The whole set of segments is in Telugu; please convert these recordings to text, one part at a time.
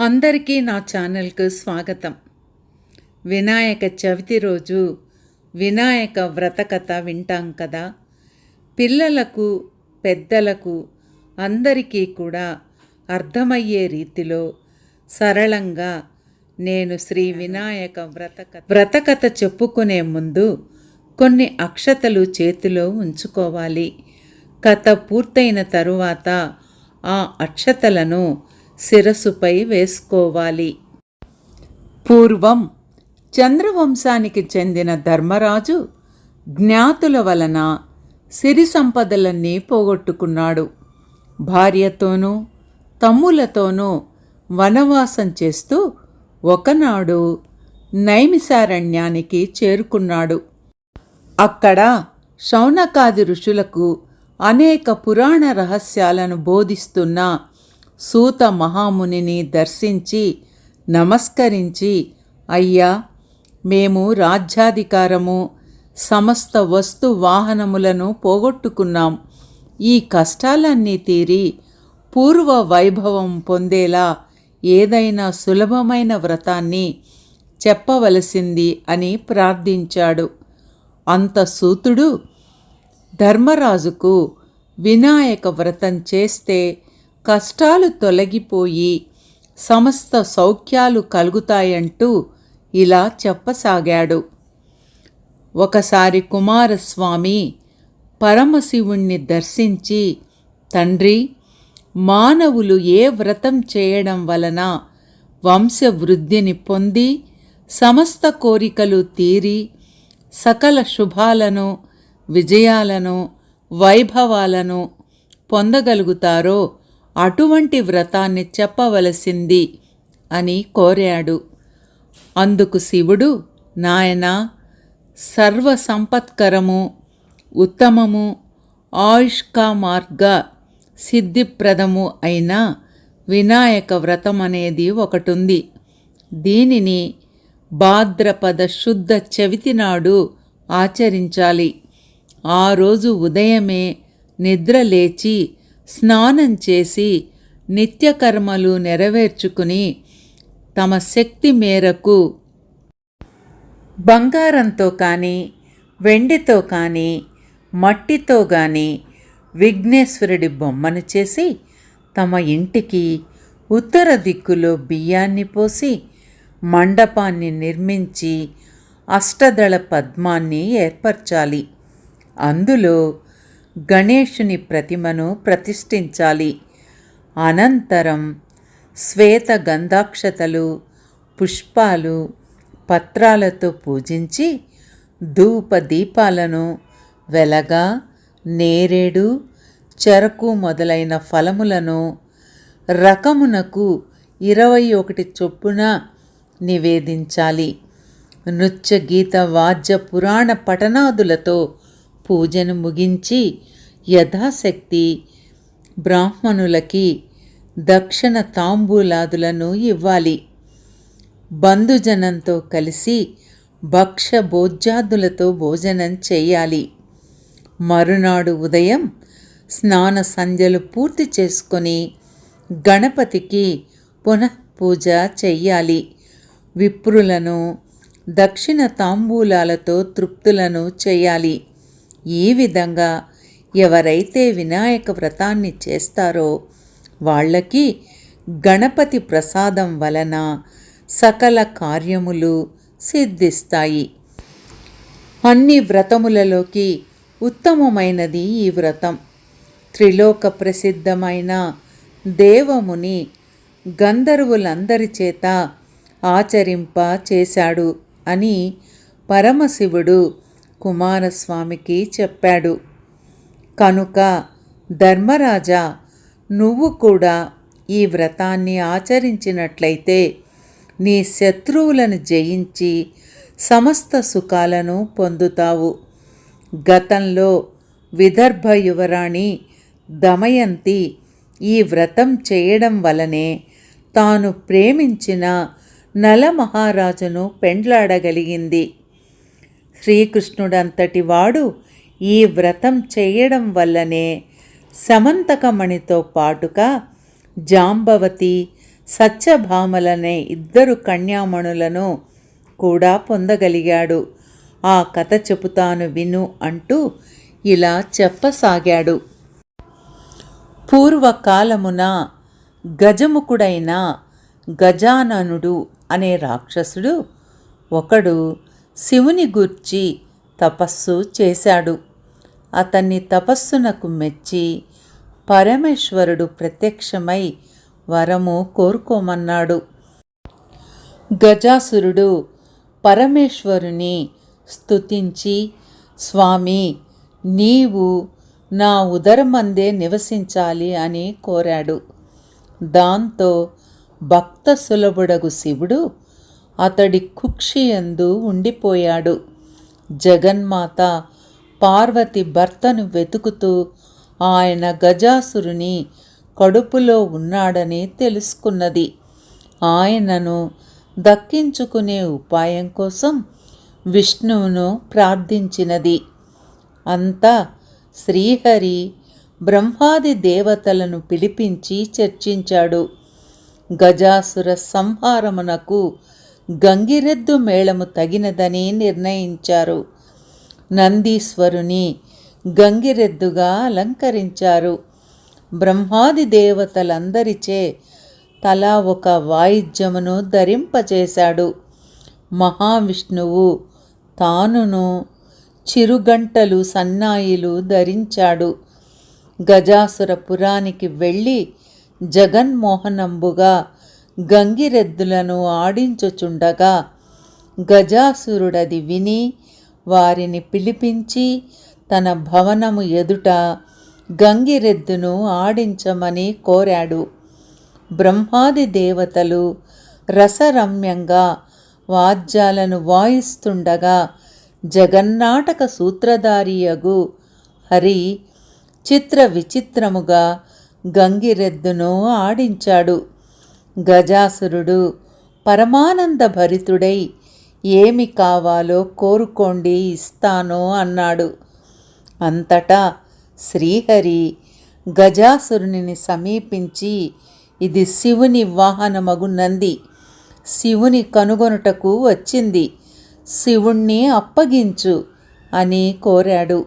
అందరికీ నా ఛానల్కు స్వాగతం. వినాయక చవితి రోజు వినాయక వ్రత కథ వింటాం కదా. పిల్లలకు పెద్దలకు అందరికీ కూడా అర్థమయ్యే రీతిలో సరళంగా నేను శ్రీ వినాయక వ్రత కథ వ్రత కథ చెప్పుకునే ముందు కొన్ని అక్షతలు చేతిలో ఉంచుకోవాలి. కథ పూర్తయిన తరువాత ఆ అక్షతలను శిరస్సుపై వేసుకోవాలి. పూర్వం చంద్రవంశానికి చెందిన ధర్మరాజు జ్ఞాతుల వలన సిరి సంపదలన్నీ పోగొట్టుకున్నాడు. భార్యతోనూ తమ్ములతోనూ వనవాసం చేస్తూ ఒకనాడు నైమిసారణ్యానికి చేరుకున్నాడు. అక్కడ శౌనకాది ఋషులకు అనేక పురాణ రహస్యాలను బోధిస్తున్న సూత మహామునిని దర్శించి నమస్కరించి అయ్యా మేము రాజ్యాధికారము సమస్త వస్తు వాహనములను పోగొట్టుకున్నాం. ఈ కష్టాలన్నీ తీరి పూర్వ వైభవం పొందేలా ఏదైనా సులభమైన వ్రతాన్ని చెప్పవలసింది అని ప్రార్థించాడు. అంత సూతుడు ధర్మరాజుకు వినాయక వ్రతం చేస్తే కష్టాలు తొలగిపోయి సమస్త సౌఖ్యాలు కలుగుతాయంటూ ఇలా చెప్పసాగాడు. ఒకసారి కుమారస్వామి పరమశివుణ్ణి దర్శించి తండ్రి మానవులు ఏ వ్రతం చేయడం వలన వంశవృద్ధిని పొంది సమస్త కోరికలు తీరి సకల శుభాలను విజయాలను వైభవాలను పొందగలుగుతారో అటువంటి వ్రతాన్ని చెప్పవలసింది అని కోరాడు. అందుకు శివుడు నాయన సర్వ సంపత్కరము ఉత్తమము ఆయుష్కా మార్గ సిద్ధిప్రదము అయిన వినాయక వ్రతం అనేది ఒకటుంది. దీనిని భాద్రపద శుద్ధ చవితి నాడు ఆచరించాలి. ఆ రోజు ఉదయమే నిద్ర లేచి స్నానం చేసి నిత్యకర్మలు నెరవేర్చుకుని తమ శక్తి మేరకు బంగారంతో కానీ వెండితో కానీ మట్టితో కానీ విఘ్నేశ్వరుడి బొమ్మను చేసి తమ ఇంటికి ఉత్తర దిక్కులో బియ్యాన్ని పోసి మండపాన్ని నిర్మించి అష్టదళ పద్మాన్ని ఏర్పరచాలి. అందులో గణేషుని ప్రతిమను ప్రతిష్ఠించాలి. అనంతరం శ్వేత గంధాక్షతలు పుష్పాలు పత్రాలతో పూజించి ధూప దీపాలను వెలగా నేరేడు చెరకు మొదలైన ఫలములను రకమునకు ఇరవై ఒకటి చొప్పున నివేదించాలి. నృత్య గీత వాద్య పురాణ పఠనాదులతో పూజను ముగించి యథాశక్తి బ్రాహ్మణులకి దక్షిణ తాంబూలాదులను ఇవ్వాలి. బంధుజనంతో కలిసి భక్ష భోజ్యాదులతో భోజనం చేయాలి. మరునాడు ఉదయం స్నాన సంధ్యలు పూర్తి చేసుకొని గణపతికి పునఃపూజ చెయ్యాలి. విప్రులను దక్షిణ తాంబూలాలతో తృప్తులను చేయాలి. ఈ విధంగా ఎవరైతే వినాయక వ్రతాన్ని చేస్తారో వాళ్ళకి గణపతి ప్రసాదం వలన సకల కార్యములు సిద్ధిస్తాయి. అన్ని వ్రతములలోకి ఉత్తమమైనది ఈ వ్రతం. త్రిలోక ప్రసిద్ధమైన దేవముని గంధర్వులందరి చేత ఆచరింప చేశాడు అని పరమశివుడు కుమారస్వామికి చెప్పాడు. కనుక ధర్మరాజా నువ్వు కూడా ఈ వ్రతాన్ని ఆచరించినట్లయితే నీ శత్రువులను జయించి సమస్త సుఖాలను పొందుతావు. గతంలో విదర్భ యువరాణి దమయంతి ఈ వ్రతం చేయడం వలనే తాను ప్రేమించిన నలమహారాజును పెండ్లాడగలిగింది. శ్రీకృష్ణుడంతటి వాడు ఈ వ్రతం చేయడం వల్లనే సమంతకమణితో పాటుగా జాంబవతి సత్యభామలనే ఇద్దరు కన్యామణులను కూడా పొందగలిగాడు. ఆ కథ చెబుతాను విను అంటూ ఇలా చెప్పసాగాడు. పూర్వకాలమున గజముఖుడైన గజాననుడు అనే రాక్షసుడు ఒకడు శివుని గూర్చి తపస్సు చేశాడు. అతన్ని తపస్సునకు మెచ్చి పరమేశ్వరుడు ప్రత్యక్షమై వరము కోరుకోమన్నాడు. గజాసురుడు పరమేశ్వరుని స్తుతించి స్వామి నీవు నా ఉదరమందే నివసించాలి అని కోరాడు. దాంతో భక్త సులభుడగు శివుడు అతడి కుక్షియందు ఉండిపోయాడు. జగన్మాత పార్వతి భర్తను వెతుకుతూ ఆయన గజాసురుని కడుపులో ఉన్నాడని తెలుసుకున్నది. ఆయనను దక్కించుకునే ఉపాయం కోసం విష్ణువును ప్రార్థించినది. అంతా శ్రీహరి బ్రహ్మాది దేవతలను పిలిపించి చర్చించాడు. గజాసుర సంహారమునకు గంగిరెద్దు మేళము తగినదని నిర్ణయించారు. నందీశ్వరుని గంగిరెద్దుగా అలంకరించారు. బ్రహ్మాది దేవతలందరిచే తలా ఒక వాయిద్యమును ధరింపచేశాడు మహావిష్ణువు తానును చిరుగంటలు సన్నాయిలు ధరించాడు. గజాసురపురానికి వెళ్ళి జగన్మోహనంబుగా గంగిరెద్దులను ఆడించుచుండగా గజాసురుడది విని వారిని పిలిపించి తన భవనము ఎదుట గంగిరెద్దును ఆడించమని కోరాడు. బ్రహ్మాది దేవతలు రసరమ్యంగా వాద్యాలను వాయిస్తుండగా జగన్నాటక సూత్రధారియగు హరి చిత్ర విచిత్రముగా గంగిరెద్దును ఆడించాడు. గజాసురుడు పరమానంద భరితుడై ఏమి కావాలో కోరుకోండి ఇస్తానో అన్నాడు. అంతటా శ్రీహరి గజాసురుని సమీపించి ఇది శివుని వాహనమగు నంది. శివుని కనుగొనుటకు వచ్చింది. శివుణ్ణి అప్పగించు అని కోరాడు.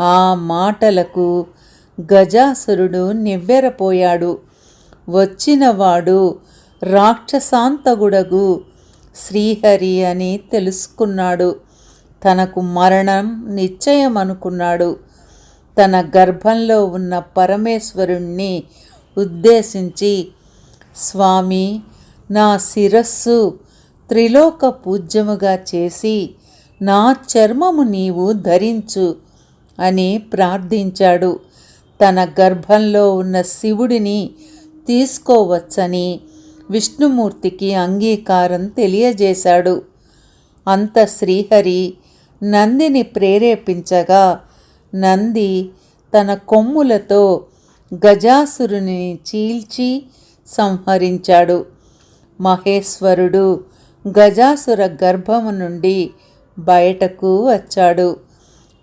ఆ మాటలకు గజాసురుడు నివ్వెరపోయాడు. వచ్చినవాడు రాక్షసాంతగుడగు. శ్రీహరి అని తెలుసుకున్నాడు. తనకు మరణం నిశ్చయం అనుకున్నాడు తన గర్భంలో ఉన్న పరమేశ్వరుణ్ణి ఉద్దేశించి స్వామి నా శిరస్సు త్రిలోక పూజ్యముగా చేసి నా చర్మము నీవు ధరించు అని ప్రార్థించాడు. తన గర్భంలో ఉన్న శివుడిని తీసుకోవచ్చని విష్ణుమూర్తికి అంగీకారం తెలియజేశాడు. అంత శ్రీహరి నందిని ప్రేరేపించగా నంది తన కొమ్ములతో గజాసురుని చీల్చి సంహరించాడు. మహేశ్వరుడు గజాసుర గర్భము నుండి బయటకు వచ్చాడు.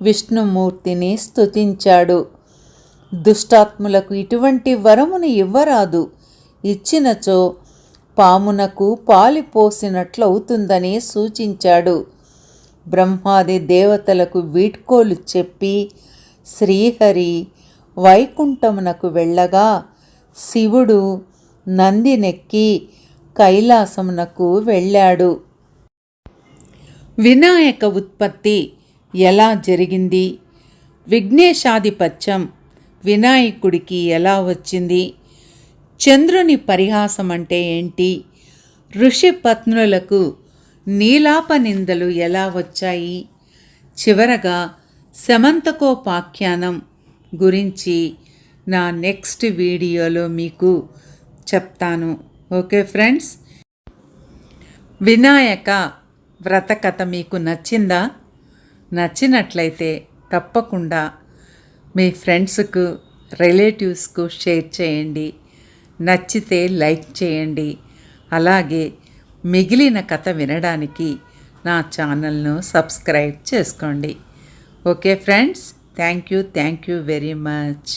విష్ణుమూర్తిని స్తుతించాడు. దుష్టాత్ములకు ఇటువంటి వరమును ఇవ్వరాదు. ఇచ్చినచో పామునకు పాలిపోసినట్లవుతుందని సూచించాడు. బ్రహ్మాది దేవతలకు వీడ్కోలు చెప్పి శ్రీహరి వైకుంఠమునకు వెళ్ళగా శివుడు నందినెక్కి కైలాసమునకు వెళ్ళాడు. వినాయక ఉత్పత్తి ఎలా జరిగింది? విఘ్నేశాధిపత్యం వినాయకుడికి ఎలా వచ్చింది? చంద్రుని పరిహాసం అంటే ఏంటి? ఋషి పత్నులకు నీలాపనిందలు ఎలా వచ్చాయి? చివరగా శమంతకోపాఖ్యానం గురించి నా నెక్స్ట్ వీడియోలో మీకు చెప్తాను. Okay friends? వినాయక వ్రతకథ మీకు నచ్చిందా? నచ్చినట్లయితే తప్పకుండా మీ ఫ్రెండ్స్కు రిలేటివ్స్కు షేర్ చేయండి. నచ్చితే లైక్ చేయండి. అలాగే మిగిలిన కథ వినడానికి నా ఛానల్ను సబ్స్క్రైబ్ చేసుకోండి. Okay friends thank you thank you very much.